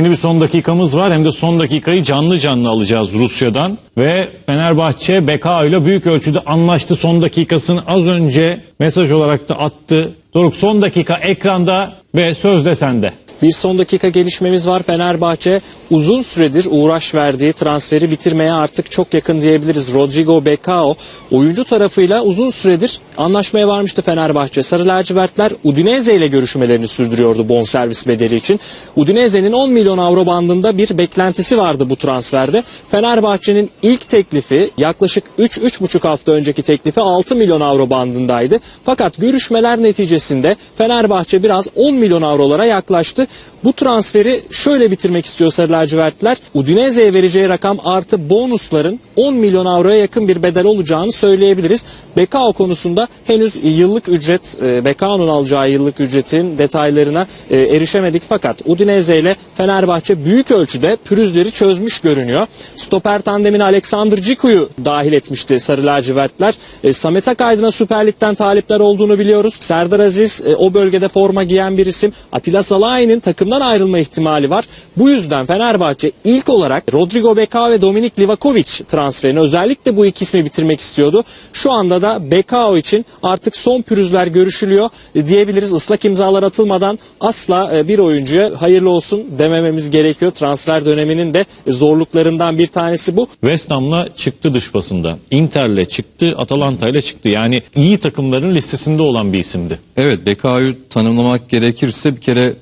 Şimdi bir son dakikamız var hem de son dakikayı canlı canlı alacağız Rusya'dan. Ve Fenerbahçe BK ile büyük ölçüde anlaştı son dakikasını az önce mesaj olarak da attı. Doruk son dakika ekranda ve söz de sende. Bir son dakika gelişmemiz var. Fenerbahçe uzun süredir uğraş verdiği transferi bitirmeye artık çok yakın diyebiliriz. Rodrigo Becao oyuncu tarafıyla uzun süredir anlaşmaya varmıştı Fenerbahçe. Sarı lacivertler Udinese ile görüşmelerini sürdürüyordu bonservis bedeli için. Udinese'nin 10 milyon avro bandında bir beklentisi vardı bu transferde. Fenerbahçe'nin ilk teklifi yaklaşık 3-3,5 hafta önceki teklifi 6 milyon avro bandındaydı. Fakat görüşmeler neticesinde Fenerbahçe biraz 10 milyon avrolara yaklaştı. Bu transferi şöyle bitirmek istiyor Sarı lacivertler. Udinese'ye vereceği rakam artı bonusların 10 milyon avroya yakın bir bedel olacağını söyleyebiliriz. Bekao konusunda henüz yıllık ücret, e, Bekao'nun alacağı yıllık ücretin detaylarına e, erişemedik. Fakat Udinese ile Fenerbahçe büyük ölçüde pürüzleri çözmüş görünüyor. Stoper tandemine Alexander Ciku'yu dahil etmişti Sarı lacivertler. E, Samet Akaydın'a Süper Lig'den talipler olduğunu biliyoruz. Serdar Aziz o bölgede forma giyen bir isim. Atilla Salahi'nin takımdan ayrılma ihtimali var. Bu yüzden Fenerbahçe ilk olarak Rodrigo Becao ve Dominik Livakovic transferini özellikle bu iki ismi bitirmek istiyordu. Şu anda da Becao için artık son pürüzler görüşülüyor diyebiliriz. Islak imzalar atılmadan asla e, bir oyuncuya hayırlı olsun demememiz gerekiyor. Transfer döneminin de zorluklarından bir tanesi bu. West Ham'la çıktı dış basında. Inter'le çıktı, Atalanta'yla çıktı. Yani iyi takımların listesinde olan bir isimdi. Evet Bekao'yu tanımlamak gerekirse bir kere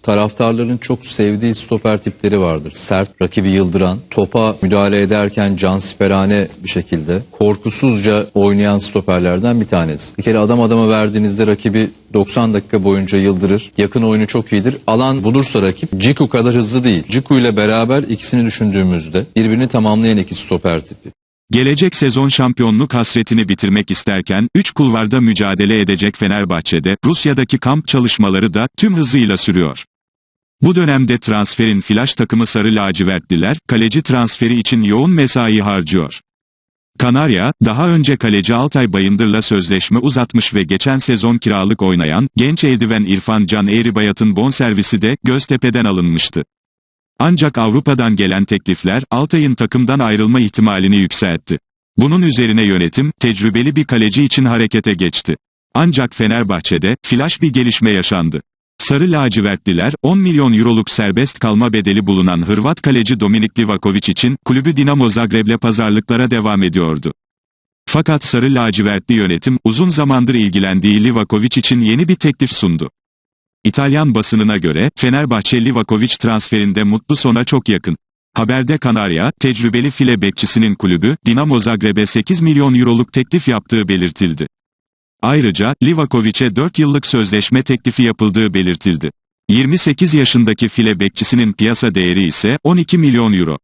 taraftarların çok sevdiği stoper tipleri vardır. Sert, rakibi yıldıran, topa müdahale ederken cansiperane bir şekilde korkusuzca oynayan stoperlerden bir tanesi. Bir kere adam adama verdiğinizde rakibi 90 dakika boyunca yıldırır. Yakın oyunu çok iyidir. Alan bulursa rakip Ciku kadar hızlı değil. Ciku ile beraber ikisini düşündüğümüzde birbirini tamamlayan iki stoper tipi. Gelecek sezon şampiyonluk hasretini bitirmek isterken 3 kulvarda mücadele edecek Fenerbahçe'de Rusya'daki kamp çalışmaları da tüm hızıyla sürüyor. Bu dönemde transferin flash takımı Sarı Lacivertliler, kaleci transferi için yoğun mesai harcıyor. Kanarya, daha önce kaleci Altay Bayındır'la sözleşme uzatmış ve geçen sezon kiralık oynayan genç eldiven İrfan Can Eğribayat'ın bonservisi de Göztepe'den alınmıştı. Ancak Avrupa'dan gelen teklifler Altay'ın takımdan ayrılma ihtimalini yükseltti. Bunun üzerine yönetim, tecrübeli bir kaleci için harekete geçti. Ancak Fenerbahçe'de, flash bir gelişme yaşandı. Sarı lacivertliler, 10 milyon euroluk serbest kalma bedeli bulunan Hırvat kaleci Dominik Livakovic için, kulübü Dinamo Zagreb'le pazarlıklara devam ediyordu. Fakat Sarı lacivertli yönetim, uzun zamandır ilgilendiği Livakovic için yeni bir teklif sundu. İtalyan basınına göre, Fenerbahçe Livakovic transferinde mutlu sona çok yakın. Haberde Kanarya, tecrübeli file bekçisinin kulübü, Dinamo Zagreb'e 8 milyon euroluk teklif yaptığı belirtildi. Ayrıca, Livakovic'e 4 yıllık sözleşme teklifi yapıldığı belirtildi. 28 yaşındaki file bekçisinin piyasa değeri ise 12 milyon euro.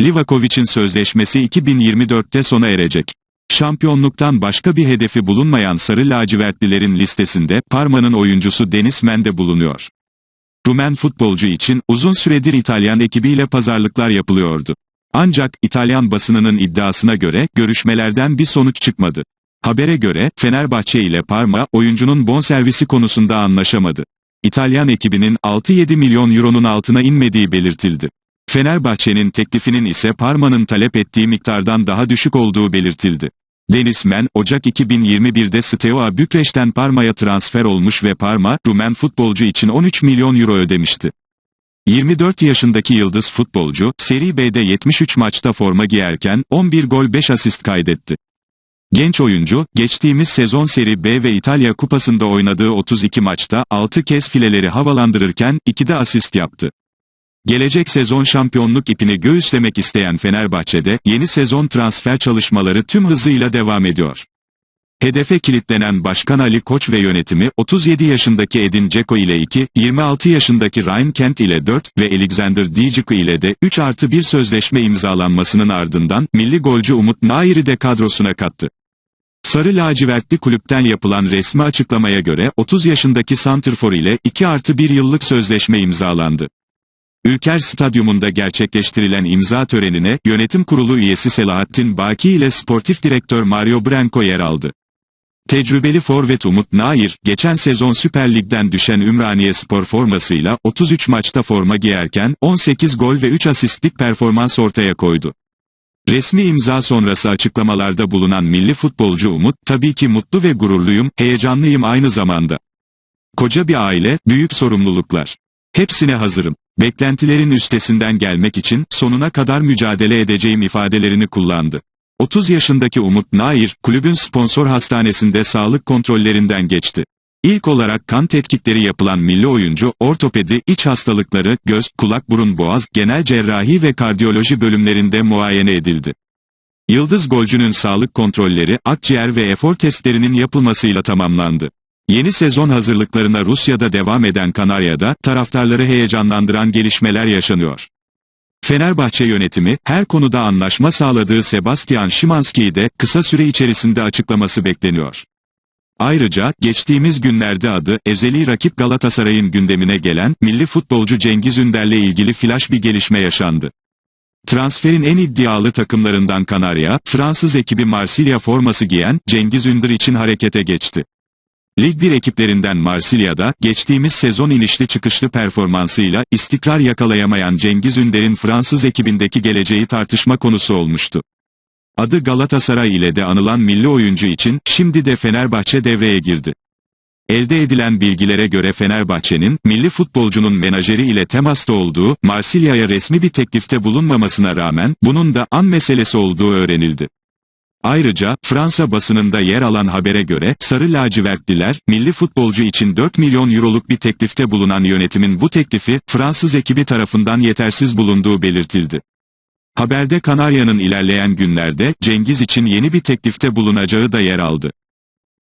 Livakovic'in sözleşmesi 2024'te sona erecek. Şampiyonluktan başka bir hedefi bulunmayan Sarı Lacivertlilerin listesinde Parma'nın oyuncusu Denis Mende bulunuyor. Rumen futbolcu için uzun süredir İtalyan ekibiyle pazarlıklar yapılıyordu. Ancak İtalyan basınının iddiasına göre görüşmelerden bir sonuç çıkmadı. Habere göre Fenerbahçe ile Parma oyuncunun bonservisi konusunda anlaşamadı. İtalyan ekibinin 6-7 milyon euronun altına inmediği belirtildi. Fenerbahçe'nin teklifinin ise Parma'nın talep ettiği miktardan daha düşük olduğu belirtildi. Denis Men, Ocak 2021'de Steaua Bükreş'ten Parma'ya transfer olmuş ve Parma, Rumen futbolcu için 13 milyon euro ödemişti. 24 yaşındaki yıldız futbolcu, Seri B'de 73 maçta forma giyerken, 11 gol 5 asist kaydetti. Genç oyuncu, geçtiğimiz sezon Seri B ve İtalya Kupası'nda oynadığı 32 maçta 6 kez fileleri havalandırırken 2 de asist yaptı. Gelecek sezon şampiyonluk ipini göğüslemek isteyen Fenerbahçe'de yeni sezon transfer çalışmaları tüm hızıyla devam ediyor. Hedefe kilitlenen Başkan Ali Koç ve yönetimi 37 yaşındaki Edin Dzeko ile 2, 26 yaşındaki Ryan Kent ile 4 ve Alexander Djiku ile de 3 artı 1 sözleşme imzalanmasının ardından milli golcü Umut Nair'i de kadrosuna kattı. Sarı lacivertli kulüpten yapılan resmi açıklamaya göre 30 yaşındaki Santrfor ile 2 artı 1 yıllık sözleşme imzalandı. Ülker Stadyumunda gerçekleştirilen imza törenine yönetim kurulu üyesi Selahattin Baki ile sportif direktör Mario Branco yer aldı. Tecrübeli forvet Umut Nair, geçen sezon Süper Lig'den düşen Ümraniye Spor formasıyla 33 maçta forma giyerken 18 gol ve 3 asistlik performans ortaya koydu. Resmi imza sonrası açıklamalarda bulunan milli futbolcu Umut, tabii ki mutlu ve gururluyum, heyecanlıyım aynı zamanda. Koca bir aile, büyük sorumluluklar. Hepsine hazırım. Beklentilerin üstesinden gelmek için sonuna kadar mücadele edeceğim ifadelerini kullandı. 30 yaşındaki Umut Nair, kulübün sponsor hastanesinde sağlık kontrollerinden geçti. İlk olarak kan tetkikleri yapılan milli oyuncu, ortopedi, iç hastalıkları, göz, kulak, burun, boğaz, genel cerrahi ve kardiyoloji bölümlerinde muayene edildi. Yıldız golcünün sağlık kontrolleri, akciğer ve efor testlerinin yapılmasıyla tamamlandı. Yeni sezon hazırlıklarına Rusya'da devam eden Kanarya'da, taraftarları heyecanlandıran gelişmeler yaşanıyor. Fenerbahçe yönetimi, her konuda anlaşma sağladığı Sebastian Szymanski'yi de kısa süre içerisinde açıklaması bekleniyor. Ayrıca, geçtiğimiz günlerde adı, ezeli rakip Galatasaray'ın gündemine gelen, milli futbolcu Cengiz Ünder'le ilgili flash bir gelişme yaşandı. Transferin en iddialı takımlarından Kanarya, Fransız ekibi Marsilya forması giyen, Cengiz Ünder için harekete geçti. Lig 1 ekiplerinden Marsilya'da, geçtiğimiz sezon inişli çıkışlı performansıyla, istikrar yakalayamayan Cengiz Ünder'in Fransız ekibindeki geleceği tartışma konusu olmuştu. Adı Galatasaray ile de anılan milli oyuncu için, şimdi de Fenerbahçe devreye girdi. Elde edilen bilgilere göre Fenerbahçe'nin, milli futbolcunun menajeri ile temasta olduğu, Marsilya'ya resmi bir teklifte bulunmamasına rağmen, bunun da an meselesi olduğu öğrenildi. Ayrıca, Fransa basınında yer alan habere göre, Sarı lacivertliler, milli futbolcu için 4 milyon euroluk bir teklifte bulunan yönetimin bu teklifi, Fransız ekibi tarafından yetersiz bulunduğu belirtildi. Haberde Kanarya'nın ilerleyen günlerde, Cengiz için yeni bir teklifte bulunacağı da yer aldı.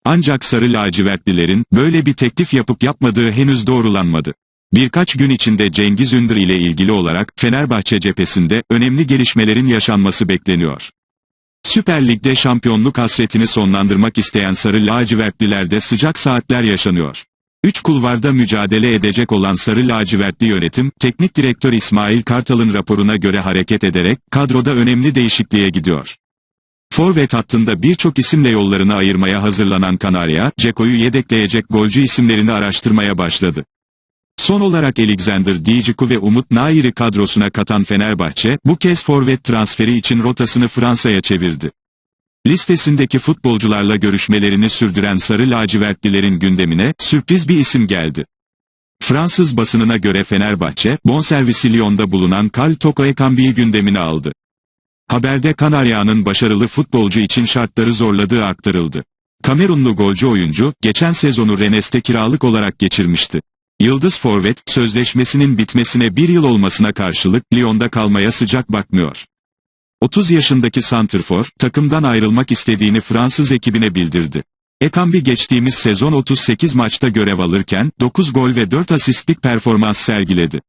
Ancak Sarı lacivertlilerin, böyle bir teklif yapıp yapmadığı henüz doğrulanmadı. Birkaç gün içinde Cengiz Ünder ile ilgili olarak, Fenerbahçe cephesinde, önemli gelişmelerin yaşanması bekleniyor. Süper Lig'de şampiyonluk hasretini sonlandırmak isteyen Sarı lacivertlilerde sıcak saatler yaşanıyor. Üç kulvarda mücadele edecek olan Sarı lacivertli yönetim, teknik direktör İsmail Kartal'ın raporuna göre hareket ederek, kadroda önemli değişikliğe gidiyor. Forvet hattında birçok isimle yollarını ayırmaya hazırlanan Kanarya, Ceko'yu yedekleyecek golcü isimlerini araştırmaya başladı. Son olarak Alexander Djiku ve Umut Nair'i kadrosuna katan Fenerbahçe, bu kez forvet transferi için rotasını Fransa'ya çevirdi. Listesindeki futbolcularla görüşmelerini sürdüren Sarı lacivertlilerin gündemine, sürpriz bir isim geldi. Fransız basınına göre Fenerbahçe, bonservisi Lyon'da bulunan Karl Toko Ekambi'yi gündemine aldı. Haberde Kanarya'nın başarılı futbolcu için şartları zorladığı aktarıldı. Kamerunlu golcü oyuncu, geçen sezonu Rennes'te kiralık olarak geçirmişti. Yıldız Forvet, sözleşmesinin bitmesine bir yıl olmasına karşılık, Lyon'da kalmaya sıcak bakmıyor. 30 yaşındaki Santrfor, takımdan ayrılmak istediğini Fransız ekibine bildirdi. Ekambi geçtiğimiz sezon 38 maçta görev alırken, 9 gol ve 4 asistlik performans sergiledi.